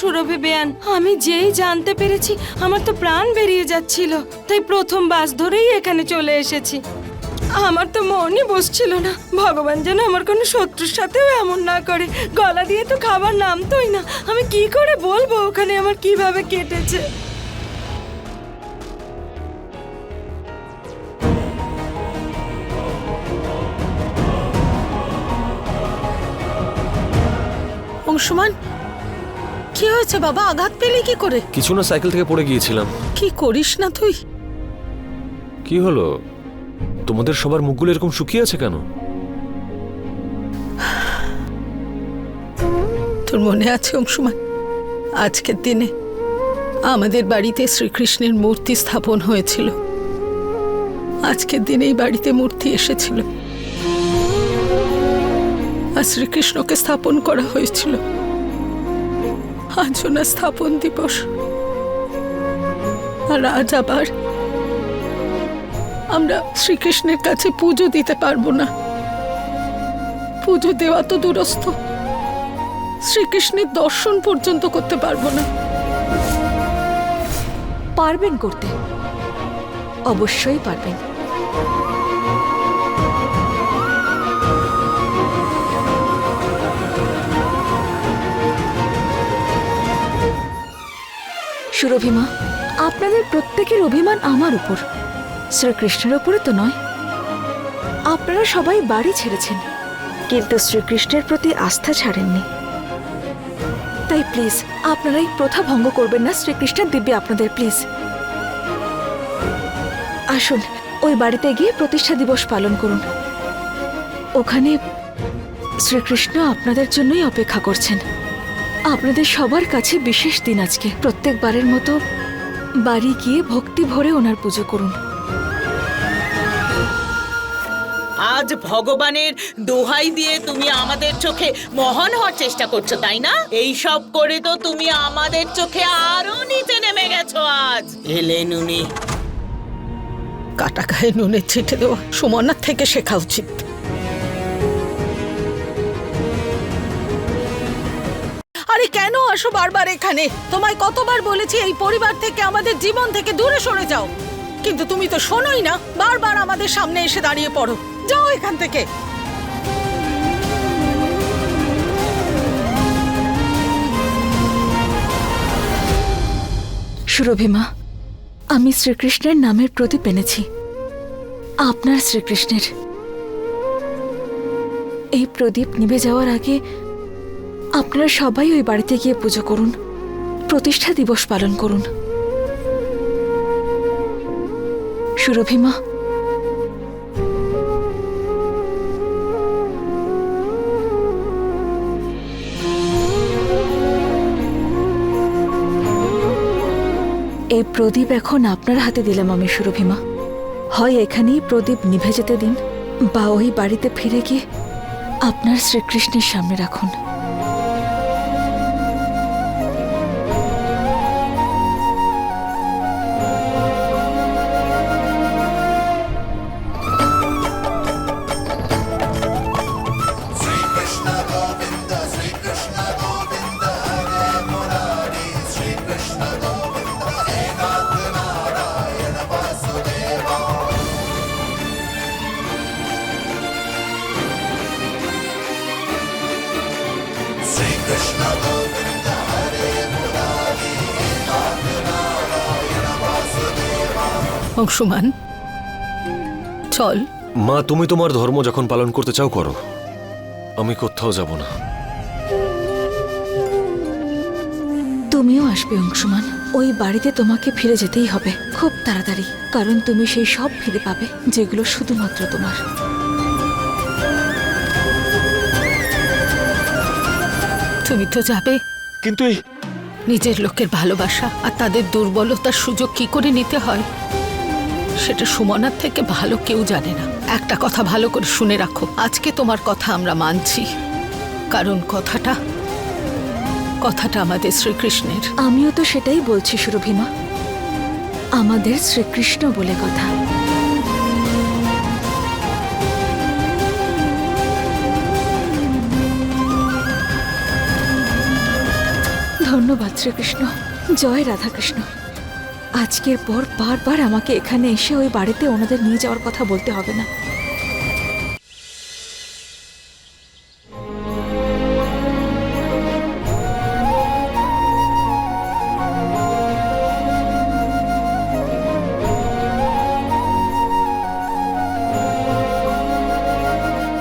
সুরভি বেয়ান, আমি যেই জানতে পেরেছি, আমার তো প্রাণ বেরিয়ে যাচ্ছিল, তাই প্রথম বাস ধরেই এখানে চলে এসেছি। আমার তো মনই বসছিল না, ভগবান যেন আমার কোনো শত্রুর সাথেও এমন না করে, গলা দিয়ে তো খাবার নামতোই না, আমি কি করে বলব ওখানে আমার কীভাবে কেটেছে? অংশুমান কি হয়েছে বাবা? আঘাত পেলি কি করে? কিছু না সাইকেল থেকে পড়ে গিয়েছিলাম। কি করিস না তুই? কি হলো? তোমাদের সবার মুখগুলো এরকম শুকিয়ে আছে কেন? তোর মনে আছে অংশুমান আজকের দিনে আমাদের বাড়িতে শ্রীকৃষ্ণের মূর্তি স্থাপন হয়েছিল। আজকের দিনেই বাড়িতে মূর্তি এসেছিল। আর শ্রীকৃষ্ণকে স্থাপন করা হয়েছিল। আজও না স্থাপন দিবস। আর আজ আবার আমরা শ্রীকৃষ্ণের কাছে পুজো দিতে পারব না। পুজো দেওয়া তো দূরস্থ। শ্রীকৃষ্ণের দর্শন পর্যন্ত করতে পারব না। পারবেন করতে। অবশ্যই পারবেন। সুরভিমা আপনাদের প্রত্যেকের অভিমান আমার উপর। শ্রীকৃষ্ণের উপরে তো নয়। আপনারা সবাই বাড়ি ছেড়েছেন। কিন্তু শ্রীকৃষ্ণের প্রতি আস্থা ছাড়েননি। তাই প্লিজ আপনারা এই প্রথা ভঙ্গ করবেন না শ্রীকৃষ্ণের দিব্যে আপনাদের প্লিজ আসুন, ওই বাড়িতে গিয়ে প্রতিষ্ঠা দিবস পালন করুন। ওখানে শ্রীকৃষ্ণ আপনাদের জন্যই অপেক্ষা করছেন। আপনাদের সবার কাছে বিশেষ দিন আজকে। প্রত্যেকবারের মতো বাড়ি গিয়ে ভক্তি ভরে ওনার পুজো করুন। আজ ভগবানের দোহাই দিয়ে তুমি আমাদের চোখে মহান হওয়ার চেষ্টা করছ তাই না? এই সব করে তো তুমি আমাদের চোখে আরও নিচে নেমে গেছো আজ। এলে নুনি। কাটা গায়ে নুনের ছিটে দেওয়া সুমনার থেকে শেখা উচিত। আরে কেন আসো বারবার এখানে? তোমায় কতবার বলেছি এই পরিবার থেকে আমাদের জীবন থেকে দূরে সরে যাও। কিন্তু তুমি তো শোনোই না, বারবার আমাদের সামনে এসে দাঁড়িয়ে পড়ো। যাও এখান থেকে। সুরভিমা আমি শ্রীকৃষ্ণের নামের প্রদীপ এনেছি। আপনার শ্রীকৃষ্ণের। এই প্রদীপ নিভে যাওয়ার আগে আপনারা সবাই ওই বাড়িতে গিয়ে পুজো করুন। প্রতিষ্ঠা দিবস পালন করুন। সুরভিমা এই প্রদীপ এখন আপনার হাতে দিলাম আমি সুরভিমা হয় এখানেই প্রদীপ নিভে যেতে দিন, বা ওই বাড়িতে ফিরে গিয়ে আপনার শ্রীকৃষ্ণের সামনে রাখুন। অংশুমান। চল। মা তুমি তোমার ধর্ম যখন পালন করতে চাও করো। আমি কোথাও যাব না। তুমিও আসবে অংশমান। ওই বাড়িতে তোমাকে ফিরে যেতেই হবে খুব তাড়াতাড়ি। কারণ তুমি সেই সব ফিরে পাবে যেগুলো শুধুমাত্র তোমার। তুমি তো যাবে। কিন্তু নিজের লোকের ভালোবাসা আর তাদের দুর্বলতার সুযোগ কি করে নিতে হয়? সেটা সুমনার থেকে ভালো কেউ জানে না। একটা কথা ভালো করে শুনে রাখো। আজকে তোমার কথা আমরা মানছি। কারণ কথাটা কথাটা আমাদের শ্রীকৃষ্ণের। আমিও তো সেটাই বলছি, সুরভিমা। আমাদের শ্রীকৃষ্ণ বলে কথা। ধন্যবাদ শ্রীকৃষ্ণ। জয় রাধাকৃষ্ণ। আজকের পর বারবার আমাকে এখানে এসে ওই বাড়িতে ওনাদের নিয়ে যাওয়ার কথা বলতে হবে না।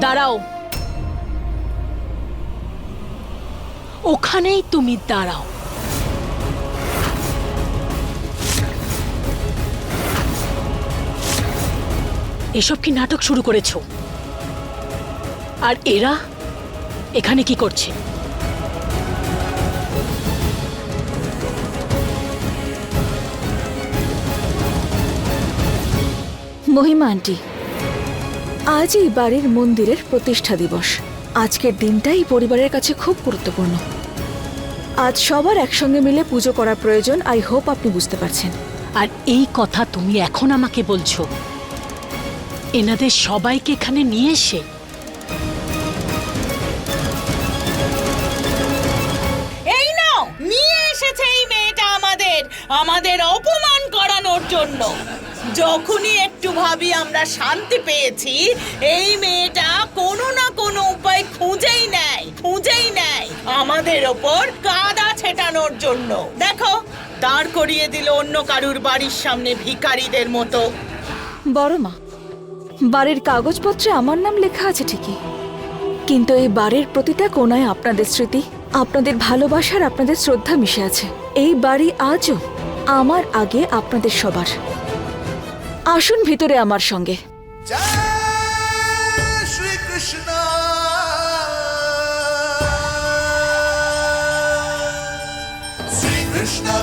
দাঁড়াও। ওখানেই তুমি দাঁড়াও। এসব কি নাটক শুরু করেছ? আর এরা এখানে কি করছে? মহিমা আন্টি আজ এই বাড়ির মন্দিরের প্রতিষ্ঠা দিবস। আজকের দিনটাই পরিবারের কাছে খুব গুরুত্বপূর্ণ। আজ সবার একসঙ্গে মিলে পুজো করা প্রয়োজন আই হোপ আপনি বুঝতে পারছেন। আর এই কথা তুমি এখন আমাকে বলছো? এনাদের সবাইকে এখানে নিয়ে এসে এই নাও নিয়ে এসেছে এই মেয়েটা আমাদের। আমাদের অপমান করানোর জন্য। যখনই একটু ভাবি আমরা শান্তি পেয়েছি এই মেয়েটা কোনো না কোনো উপায় খুঁজেই নেয় খুঁজেই নেয় আমাদের ওপর কাদা ছেটানোর জন্য। দেখো দাঁড় করিয়ে দিল অন্য কারুর বাড়ির সামনে ভিখারিদের মতো। বড় মা বাড়ির কাগজপত্রে আমার নাম লেখা আছে ঠিকই। কিন্তু এই বাড়ির প্রতিটা কোনায় আপনাদের স্মৃতি, আপনাদের ভালোবাসার আপনাদের শ্রদ্ধা মিশে আছে। এই বাড়ি আজও আমার আগে আপনাদের সবার। আসুন ভিতরে আমার সঙ্গে। Krishna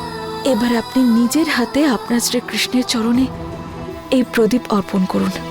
এবার আপনি নিজের হাতে আপনার শ্রীকৃষ্ণের চরণে এই প্রদীপ অর্পণ করুন।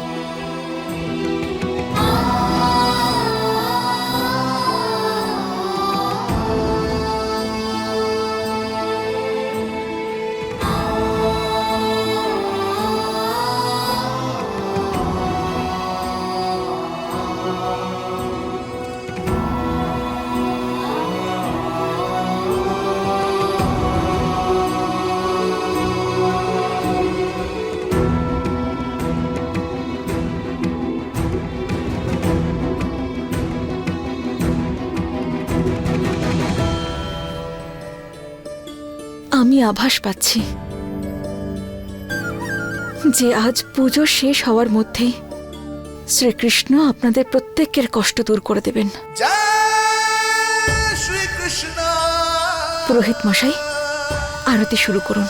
আভাস পাচ্ছি। যে আজ পুজো শেষ হওয়ার মধ্যেই শ্রীকৃষ্ণ আপনাদের প্রত্যেকের কষ্ট দূর করে দেবেন। পুরোহিত মশাই আরতি শুরু করুন।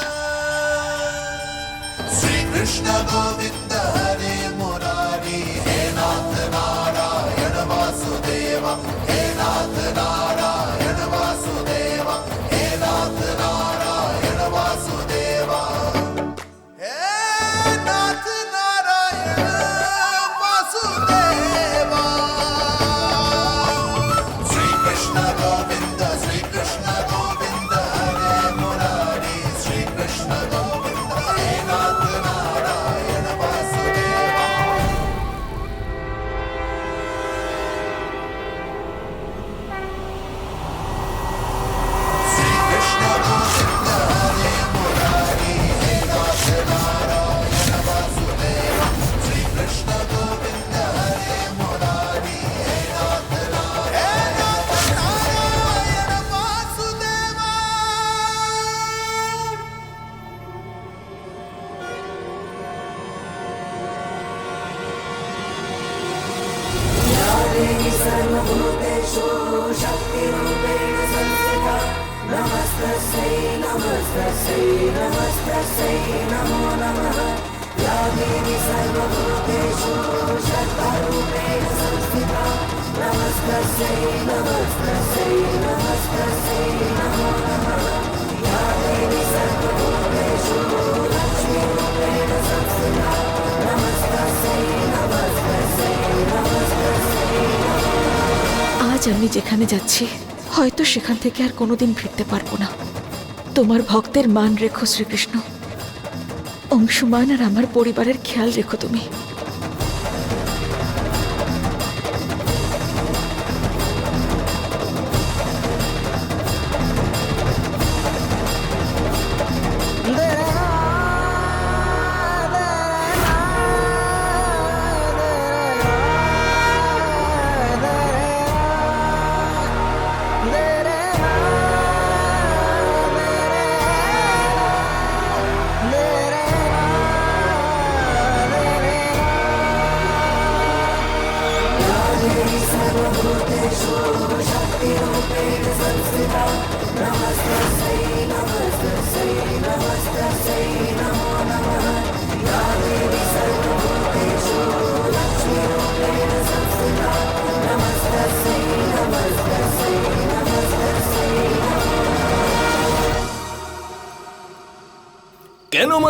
আজ আমি যেখানে যাচ্ছি হয়তো সেখান থেকে আর কোনোদিন ফিরতে পারব না। তোমার ভক্তের মান রেখো শ্রীকৃষ্ণ। অংশুমান আর আমার পরিবারের খেয়াল রেখো তুমি।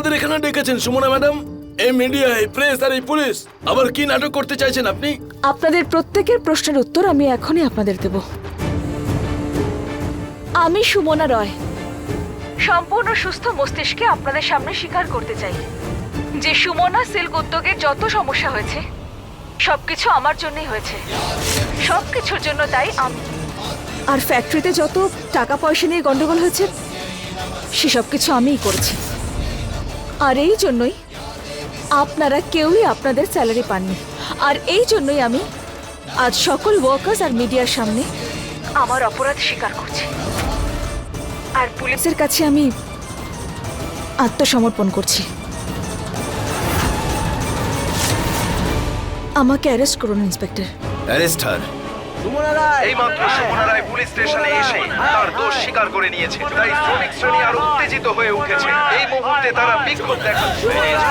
আমাদের এখানে ডেকেছেন সুমনা ম্যাডাম, এই মিডিয়া এই প্রেস আর এই পুলিশ। আবার কি নাটক করতে চাইছেন আপনি? আপনাদের প্রত্যেকের প্রশ্নের উত্তর আমি এখনই আপনাদের দেব। আমি সুমনা রয়। সম্পূর্ণ সুস্থ মস্তিষ্কে আপনাদের সামনে স্বীকার করতে চাই। যে সুমনা সিল্ক উদ্যোগের যত সমস্যা হয়েছে, সবকিছু আমার জন্যই হয়েছে। সবকিছুর জন্য তাই আমি আর ফ্যাক্টরিতে যত টাকা পয়সা নিয়ে গন্ডগোল হয়েছে, সেসব কিছু আমিই করেছি। আর এই জন্যই আপনারা কেউই আপনাদের স্যালারি পাননি। আর এই জন্যই আমি আজ সকল ওয়ার্কার্স আর মিডিয়ার সামনে আমার অপরাধ স্বীকার করছি। আর পুলিশের কাছে আমি আত্মসমর্পণ করছি। আমাকে অ্যারেস্ট করুন ইন্সপেক্টর অ্যারেস্ট হার এই মাত্র সুমনা রায় পুলিশ স্টেশনে এসে তার দোষ স্বীকার করে নিয়েছে। তাই শ্রমিক শ্রেণি আরও উত্তেজিত হয়ে উঠেছে। এই মুহূর্তে তারা বিক্ষোভ দেখাতে শুরু করেছে।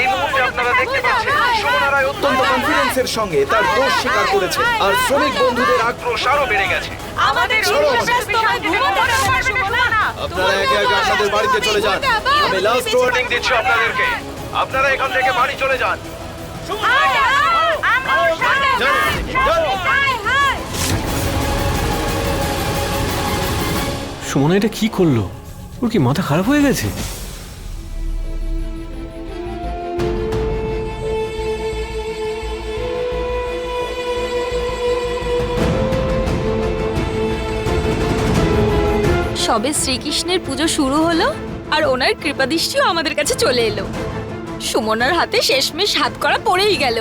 এই মুহূর্তে আপনারা দেখতে পাচ্ছেন সুমনা রায় অত্যন্ত কনফিডেন্সের সঙ্গে তার দোষ স্বীকার করেছে। আর শ্রমিক বন্ধুদের আক্রোশ আরও বেড়ে গেছে। আপনারা আপনাদের বাড়িতে চলে যান। আমি দিচ্ছি আপনারা এখান থেকে চলে যান। সুমনা এটা কি করল? ওর কি মাথা খারাপ হয়ে গেছে? সবে শ্রীকৃষ্ণের পুজো শুরু হলো আর ওনার কৃপাদৃষ্টিও আমাদের কাছে চলে এলো। সুমনার হাতে শেষমেশ হাত করা পড়েই গেল।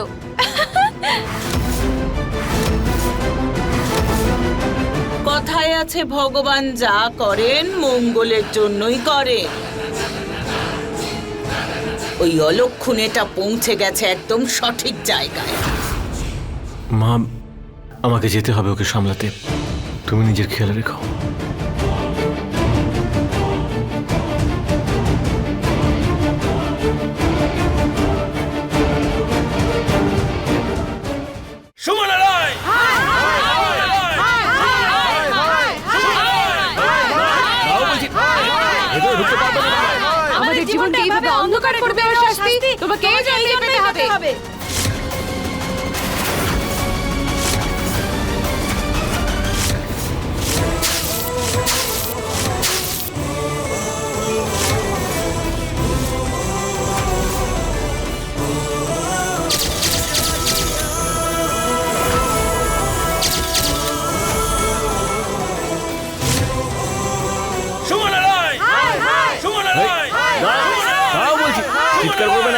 কথায় আছে ভগবান যা করেন মঙ্গলের জন্যই করে ওই অলক্ষণেটা পৌঁছে গেছে একদম সঠিক জায়গায়। মা আমাকে যেতে হবে ওকে সামলাতে। তুমি নিজের খেয়াল রেখো।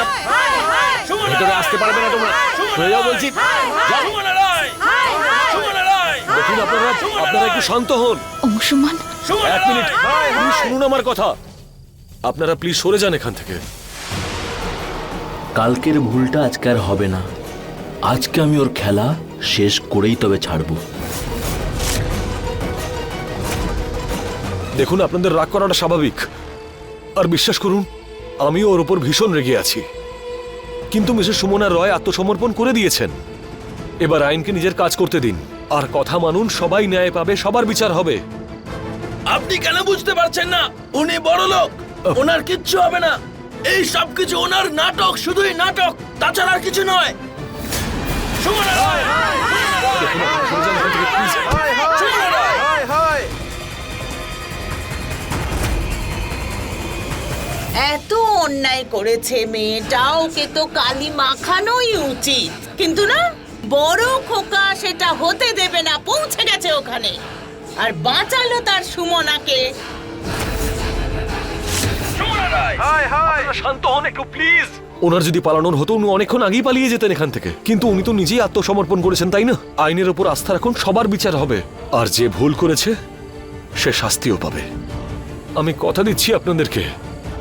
না ভেতরে আসতে পারবে না তোমরা। সরে যাও বলছি। দেখুন আপনারা একটু শান্ত হন। অংশুমান এক মিনিট। শুনুন আমার কথা। আপনারা প্লিজ সরে যান এখান থেকে। কালকের ভুলটা আজকে আর হবে না। আজকে আমি ওর খেলা শেষ করেই তবে ছাড়বো। দেখুন আপনাদের রাগ করাটা স্বাভাবিক। আর বিশ্বাস করুন আমিও ওর ওপর ভীষণ রেগে আছি। কিন্তু মিসেস সুমনা রয় আত্মসমর্পণ করে দিয়েছেন। এবার আইনকে নিজের কাজ করতে দিন। আর কথা মানুন সবাই ন্যায় পাবে সবার বিচার হবে। আপনি কেন বুঝতে পারছেন না? উনি বড় লোক। ওনার কিচ্ছু হবে না। এই সব কিছু ওনার নাটক শুধুই নাটক। তাছাড়া আর কিছু নয়। সুমনা রায়! এত অন্যায় করেছে মেয়েটা ওকে তো কালি মাখানোই উচিত। কিন্তু না বড় খোকা সেটা হতে দেবে না পৌঁছে গেছে ওখানে। আর বাঁচালো তার সুমনাকে। শান্ত হন একটু প্লিজ। ওনার যদি পালানোর হতো উনি অনেকক্ষণ আগেই পালিয়ে যেতেন এখান থেকে। কিন্তু উনি তো নিজেই আত্মসমর্পণ করেছেন তাই না? আইনের ওপর আস্থা রাখুন সবার বিচার হবে। আর যে ভুল করেছে সে শাস্তিও পাবে। আমি কথা দিচ্ছি আপনাদেরকে।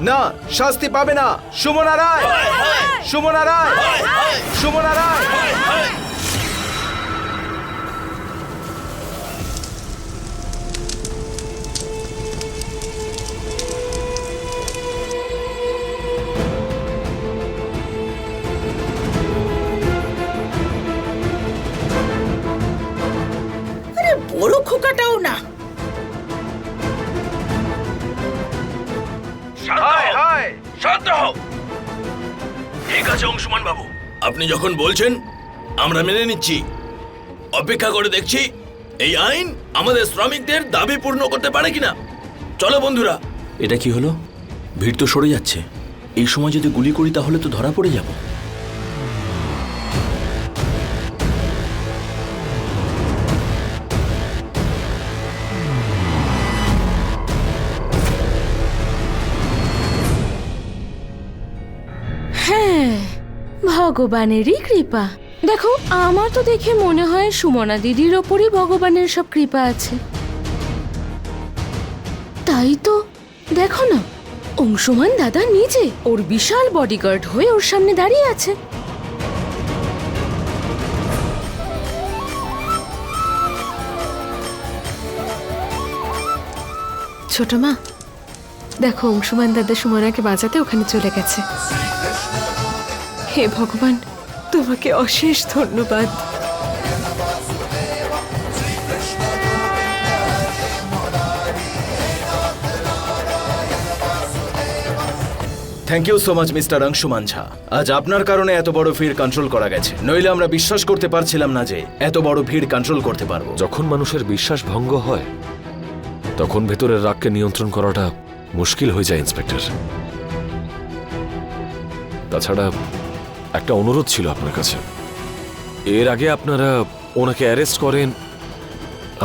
না শাস্তি পাবে না। সুমনা রায় সুমনা রায় সুমনা রায় যখন বলছেন, আমরা মেনে নিচ্ছি। অপেক্ষা করে দেখছি, এই আইন আমাদের শ্রমিকদের দাবি পূর্ণ করতে পারে কিনা। চলো বন্ধুরা। এটা কি হলো? ভিড় তো সরে যাচ্ছে। এই সময় যদি গুলি করি, তাহলে তো ধরা পড়ে যাব। ভগবানেরই কৃপা। দেখো, আমার তো দেখে মনে হয় সুমনা দিদির ওপরই ভগবানের সব কৃপা আছে। তাই তো, দেখো না, অংশুমান দাদা নিজে ওর বিশাল বডিগার্ড হয়ে ওর সামনে দাঁড়িয়ে আছে। ছোট মা, দেখো অংশুমান দাদা সুমনাকে বাঁচাতে ওখানে চলে গেছে। হে ভগবান তোমাকে অশেষ ধন্যবাদ। Thank you so much mister Anshuman Jha আজ আপনার কারণে এত বড় ভিড় কন্ট্রোল করা গেছে। নইলে আমরা বিশ্বাস করতে পারছিলাম না যে এত বড় ভিড় কন্ট্রোল করতে পারব। যখন মানুষের বিশ্বাস ভঙ্গ হয় তখন ভেতরের রাগকে নিয়ন্ত্রণ করাটা মুশকিল হয়ে যায় ইন্সপেক্টর তাছাড়া একটা অনুরোধ ছিল আপনার কাছে। এর আগে আপনারা ওনাকে অ্যারেস্ট করেন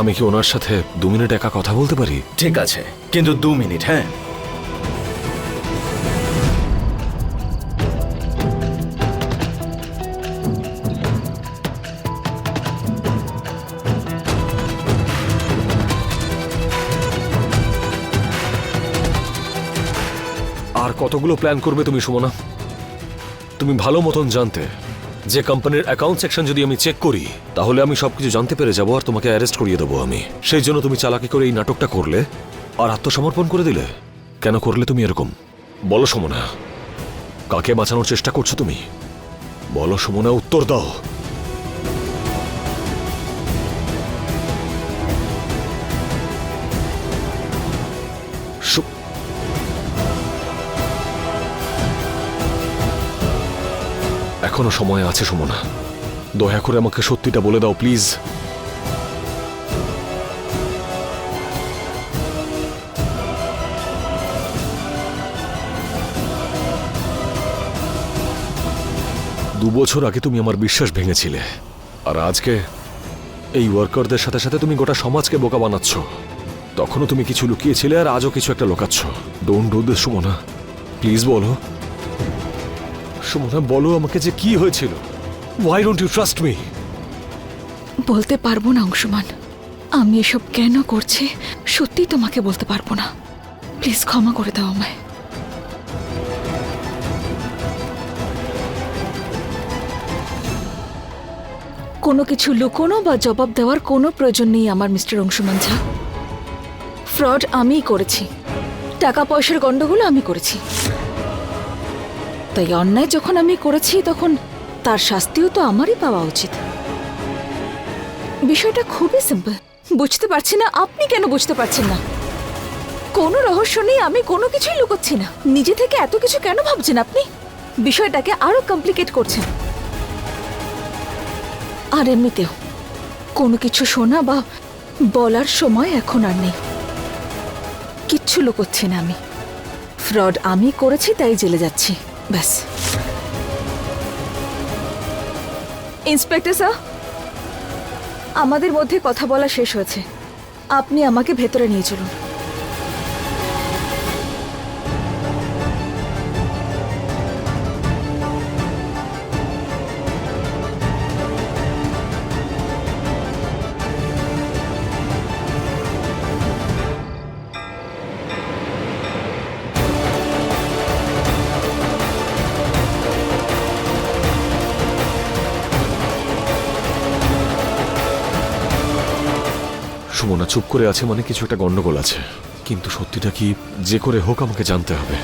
আমি কি ওনার সাথে দু মিনিট একা কথা বলতে পারি? ঠিক আছে কিন্তু দু মিনিট হ্যাঁ। আর কতগুলো প্ল্যান করবে তুমি সুমনা? তুমি ভালো মতন জানতে। যে কোম্পানির অ্যাকাউন্ট সেকশন যদি আমি চেক করি, তাহলে আমি সবকিছু জানতে পেরে যাব আর তোমাকে অ্যারেস্ট করিয়ে দেবো আমি। সেই জন্য তুমি চালাকি করে এই নাটকটা করলে আর আত্মসমর্পণ করে দিলে? কেন করলে তুমি এরকম? বলো সমনা। কাকে বাঁচানোর চেষ্টা করছ তুমি? বলো সমনা, উত্তর দাও। এখনও সময় আছে, সুমনা। দয়া করে আমাকে সত্যিটা বলে দাও, প্লিজ। দু বছর আগে তুমি আমার বিশ্বাস ভেঙেছিলে, আর আজকে এই ওয়ার্কারদের সাথে সাথে তুমি গোটা সমাজকে বোকা বানাচ্ছ। তখনও তুমি কিছু লুকিয়েছিলে আর আজও কিছু একটা লোকাচ্ছ। Don't do this Sumana. Please বলো। সুমনা, বলো আমাকে যে কি হয়েছিল। Why don't you trust me বলতে পারব না, অংশুমান। আমি এসব কেন করছি, সত্যি তোমাকে বলতে পারব না। প্লিজ ক্ষমা করে দাও আমায়। কোনো কিছু লুকোনো বা জবাব দেওয়ার কোনো প্রয়োজন নেই আমার, মিস্টার অংশুমান ঝা। ফ্রড আমিই করেছি। টাকা পয়সার গন্ডগোল আমি করেছি। তাই অন্যায় যখন আমি করেছি, তখন তার শাস্তিও তো আমারই পাওয়া উচিত। বিষয়টা খুবই সিম্পল বুঝতে পারছি না, আপনি কেন বুঝতে পারছেন না? কোনো রহস্য নেই, আমি কোনো কিছুই লুকোচ্ছি না। নিজে থেকে এত কিছু কেন ভাবছেন আপনি? বিষয়টাকে আরও কমপ্লিকেট করছেন। আর এমনিতেও, কোনো কিছু শোনা বা বলার সময় এখন আর নেই। কিচ্ছু লুকোচ্ছি না আমি। ফ্রড আমি করেছি, তাই জেলে যাচ্ছি। ব্যাস। ইন্সপেক্টর স্যার আমাদের মধ্যে কথা বলা শেষ হয়েছে। আপনি আমাকে ভেতরে নিয়ে চলুন। চুপ করে আছে মানে কিছু একটা গন্ডগোল আছে। কিন্তু সত্যিটা কি যে করে হোক আমাকে জানতে হবে।